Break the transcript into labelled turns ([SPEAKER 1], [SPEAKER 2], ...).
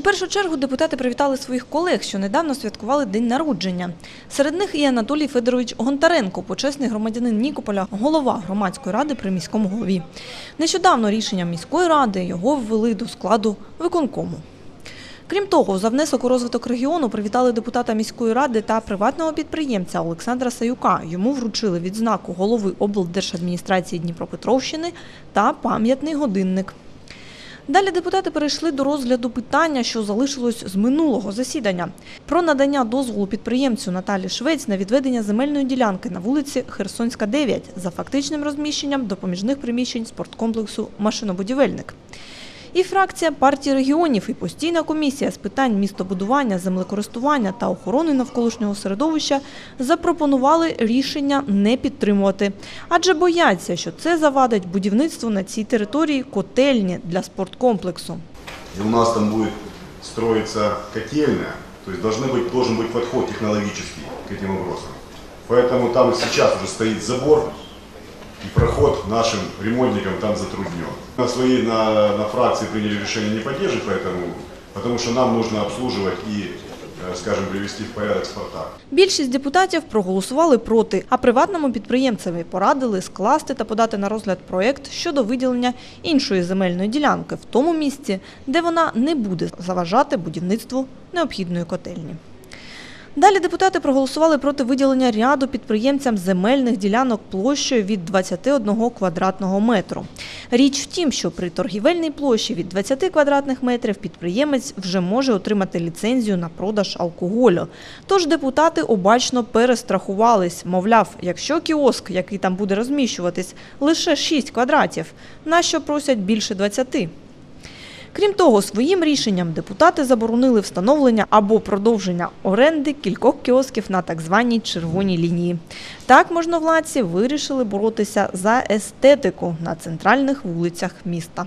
[SPEAKER 1] У першу чергу депутати привітали своїх колег, що недавно святкували день народження. Серед них і Анатолій Федорович Гонтаренко, почесний громадянин Нікополя, голова громадської ради при міському голові. Нещодавно рішенням міської ради його ввели до складу виконкому. Крім того, за внесок у розвиток регіону привітали депутата міської ради та приватного підприємця Олександра Саюка. Йому вручили відзнаку голови облдержадміністрації Дніпропетровщини та пам'ятний годинник. Далі депутати перейшли до розгляду питання, що залишилось з минулого засідання про надання дозволу підприємцю Наталі Швець на відведення земельної ділянки на вулиці Херсонська, 9 за фактичним розміщенням допоміжних приміщень спорткомплексу Машинобудівельник. І фракція партії регіонів, і постійна комісія з питань містобудування, землекористування та охорони навколишнього середовища запропонували рішення не підтримувати, адже бояться, що це завадить будівництву на цій території котельні для спорткомплексу.
[SPEAKER 2] И у нас там будет строиться котельная, то есть должны быть, должен быть подход технологический к этим вопросам. Поэтому там и сейчас уже стоит забор, и проход нашим ремонтникам там затруднен. На своей на, на фракции приняли решение не поддерживать, поэтому, потому что нам нужно обслуживать и, э, скажем, привести в порядок «Спартак».
[SPEAKER 1] Більшість депутатів проголосували проти, а приватному підприємцеві порадили скласти та подати на розгляд проєкт щодо виділення іншої земельної ділянки в тому місці, де вона не буде заважати будівництву необхідної котельні. Далі депутати проголосували проти виділення ряду підприємцям земельних ділянок площею від 21 квадратного метру. Річ в тім, що при торгівельній площі від 20 квадратних метрів підприємець вже може отримати ліцензію на продаж алкоголю. Тож депутати обачно перестрахувались. Мовляв, якщо кіоск, який там буде розміщуватись, лише 6 квадратів, нащо просять більше 20? Крім того, своїм рішенням депутати заборонили встановлення або продовження оренди кількох кіосків на так званій червоній лінії. Так можновладці вирішили боротися за естетику на центральних вулицях міста.